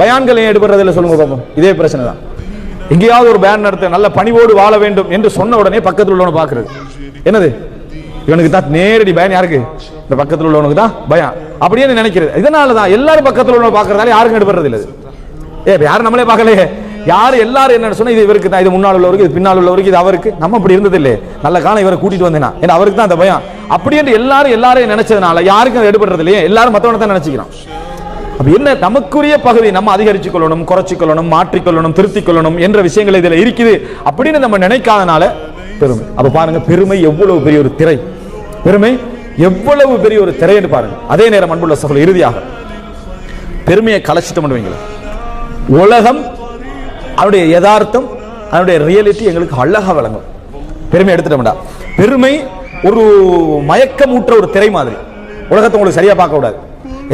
பயான்கள் ஏன் இல்லை சொல்லுங்க பாப்போம். இதே பிரச்சனை தான். எங்கேயாவது ஒரு பேன் நடத்த நல்ல பணிவோடு வாழ வேண்டும் என்று சொன்ன உடனே பக்கத்தில் உள்ளவனை பார்க்கறது. என்னது? இவனுக்கு தான் நேரடி பயம் யாருக்கு? இந்த பக்கத்தில் உள்ளவனுக்கு தான் பயம் அப்படியே நினைக்கிறது? இதனால தான் எல்லாரும் பக்கத்தில் உள்ளவன் பார்க்கறதால யாருக்கும் எடுபடுறது இல்லை ஏ யாரும் நம்மளே பார்க்கலையே. யார் எல்லாரும் என்ன சொன்னா இது இவருக்கு தான் இது முன்னால் உள்ளவருக்கு இது பின்னால் உள்ளவருக்கு இது அவருக்கு. நம்ம அப்படி இருந்தது இல்லையே நல்ல காலம் இவரை கூட்டிட்டு வந்தேனா? ஏன்னா அவருக்கு தான் அந்த பயம். அப்படி என்று எல்லாரும் எல்லாரையும் நினைச்சதுனால யாருக்கும் அதை எடுபடுறது இல்லையே. எல்லாரும் மற்றவனை தான் நினைச்சிக்கிறான் அப்போ என்ன நமக்குரிய பகுதி? நம்ம அதிகரிச்சு கொள்ளணும் குறைச்சு கொள்ளணும் மாற்றிக்கொள்ளணும் திருத்திக் கொள்ளணும் என்ற விஷயங்கள் இதில் இருக்குது. அப்படின்னு நம்ம நினைக்காதனால பெருமை. அப்போ பாருங்க பெருமை எவ்வளவு பெரிய ஒரு திரை. பெருமை எவ்வளவு பெரிய ஒரு திரைன்னு பாருங்க. அதே நேரம் அன்புள்ள சகோதரர் இறுதியாக. பெருமையை கலைச்சிட்டோம் வைங்களேன். உலகம் அதனுடைய யதார்த்தம் அதனுடைய ரியாலிட்டி எங்களுக்கு அழகா விளங்கும். பெருமை எடுத்துட்டோம்டா பெருமை ஒரு மயக்கமூற்ற ஒரு திரை மாதிரி. உலகத்தை உங்களுக்கு சரியா பார்க்க கூடாது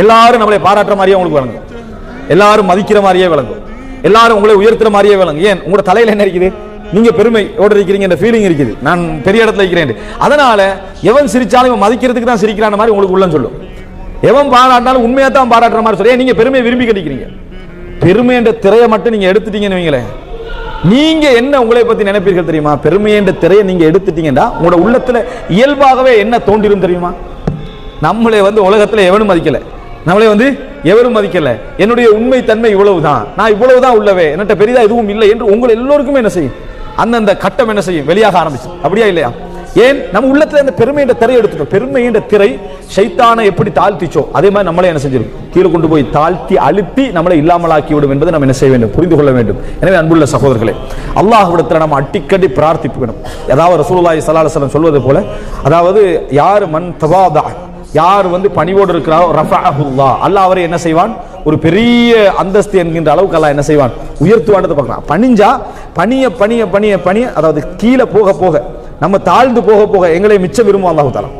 எல்லாரும் நம்மளை பாராட்டுற மாதிரியே உங்களுக்கு விளங்கும் எல்லாரும் மதிக்கிற மாதிரியே விளங்கும் எல்லாரும் உங்களை உயர்த்துற மாதிரியே விளங்கும் ஏன்? உங்களோட தலையில என்ன இருக்குது? நீங்க பெருமையோட இருக்கிறீங்க என்ற ஃபீலிங் இருக்குது. நான் பெரிய இடத்துல இருக்கிறேன் அதனால எவன் சிரிச்சாலும் இவன் மதிக்கிறதுக்கு தான் சிரிக்கிறான மாதிரி உங்களுக்கு உள்ளம் சொல்லும். எவன் பாராட்டினாலும் உண்மையா தான் பாராட்டுற மாதிரி சொல்லி நீங்க பெருமையை விரும்பி கட்டிக்கிறீங்க பெருமை என்ற திரையை மட்டும் நீங்க எடுத்துட்டீங்கன்னு வைங்களேன் நீங்க என்ன உங்களை பத்தி நினைப்பீர்கள் தெரியுமா? பெருமை என்ற திரையை நீங்க எடுத்துட்டீங்கன்னா உங்களோட உள்ளத்துல இயல்பாகவே என்ன தோன்றிடும் தெரியுமா? நம்மளை வந்து உலகத்துல எவனும் மதிக்கல. நம்மளை வந்து எவரும் மதிக்கல. என்னுடைய உண்மை தன்மை இவ்வளவுதான். நான் இவ்வளவுதான் உள்ளவே. என்கிட்ட பெரிதா எதுவும் இல்லை என்று உங்கள் எல்லோருக்குமே என்ன செய்யும்? அந்தந்த கட்டம் என்ன செய்யும்? வெளியாக ஆரம்பிச்சு அப்படியா இல்லையா? ஏன்? நம்ம உள்ளத்துல இந்த பெருமையின்ற திரை எடுத்துட்டோம். பெருமை திரை சைத்தானை எப்படி தாழ்த்திச்சோ அதே மாதிரி நம்மளே என்ன செஞ்சிடும் கீழே கொண்டு போய் தாழ்த்தி அழுத்தி நம்மளை இல்லாமலாக்கி விடும் என்பதை நம்ம என்ன செய்ய வேண்டும்? புரிந்து கொள்ள வேண்டும். எனவே அன்புள்ள சகோதரர்களே அல்லாஹ்விடத்தில் நம்ம அடிக்கடி பிரார்த்திப்பு வேணும். ஏதாவது ரசூலுல்லாஹி ஸல்லல்லாஹு சொல்வது போல அதாவது யார் மண் தபாதா யார் வந்து பணிவோடு இருக்கிறாரோ ரஃபஅஹுல்லா. அல்லாஹ் அவரை என்ன செய்வான்? ஒரு பெரிய அந்தஸ்து என்கின்ற அளவுக்கு அல்லாஹ் என்ன செய்வான்? உயர்த்துவான்றதை பார்க்கலாம். பணிஞ்சா பணிய பணிய பணிய பணிய அதாவது கீழே போக போக நம்ம தாழ்ந்து போக போக எங்களை மிச்சம் விரும்பும் அல்லாஹு தாலா